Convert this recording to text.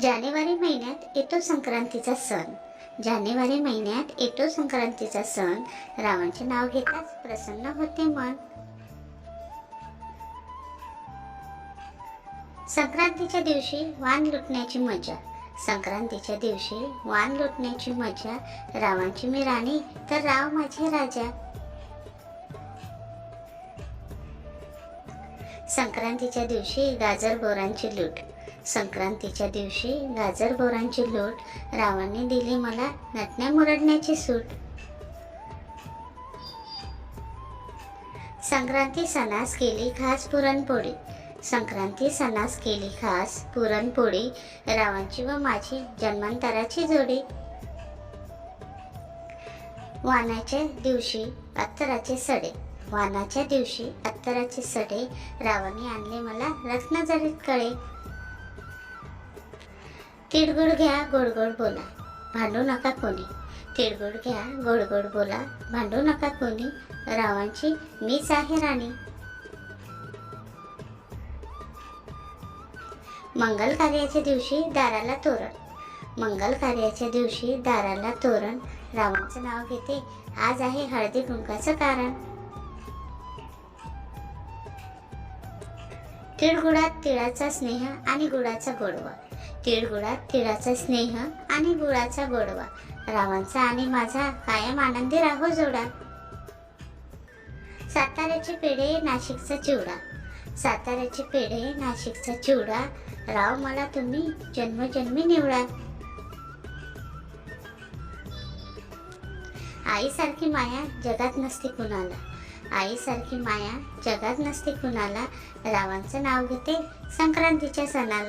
जानेवारी महिन्यात येतो संक्रांतीचा सण. जानेवारी महिन्यात येतो संक्रांतीचा सण. रावांचे नाव घेताच प्रसन्न होते मन. संक्रांतीच्या दिवशी वाण लुटण्याची मजा. संक्रांतीच्या दिवशी वाण लुटण्याची मजा. रावांची मी राणी तर राव माझे राजा. संक्रांतीच्या दिवशी गाजर बोरांची लूट. संक्रांतीच्या दिवशी गाजर बोरांची लोट रावांनी दिली मला नटण्या मुरडण्याची सूट. संक्रांती सणास केली खास पुरणपोळी. संक्रांती सणास केली खास पुरणपोळी रावांची व माझी जन्मांतराची जोडी. वानाच्या दिवशी अत्तराचे सडे. वानाच्या दिवशी अत्तराचे सडे रावाने आणले मला रत्नजरीत कळे. तिळगुळ घ्या गोड गोड बोला. भांडू नका कोणी. तिळगुळ घ्या गोड गोड बोला. भांडू नका कोणी. रावांची मीच आहे राणी. मंगल कार्याच्या दिवशी दाराला तोरण. मंगल कार्याच्या दिवशी दाराला तोरण. रावांचं नाव घेते. आज आहे हळदी कुंकाचं कारण. तिळगुळात तिळाचा स्नेह आणि गुळाचा गोडवा. तिळगुळात तिळाचा स्नेह आणि गुळाचा गोडवा. रावांचा आणि माझा कायम आनंदी राहो जोडा. साताऱ्याचे पेढे नाशिकचा चिवडा. साताऱ्याचे पेढे नाशिकचा चिवडा. राव मला तुम्ही जन्मजन्मी निवडा. आईसारखी माया जगात नसते कुणाला. आईसारखी माया जगात नसते कुणाला. रावांचं नाव घेते. संक्रांतीच्या सणाला.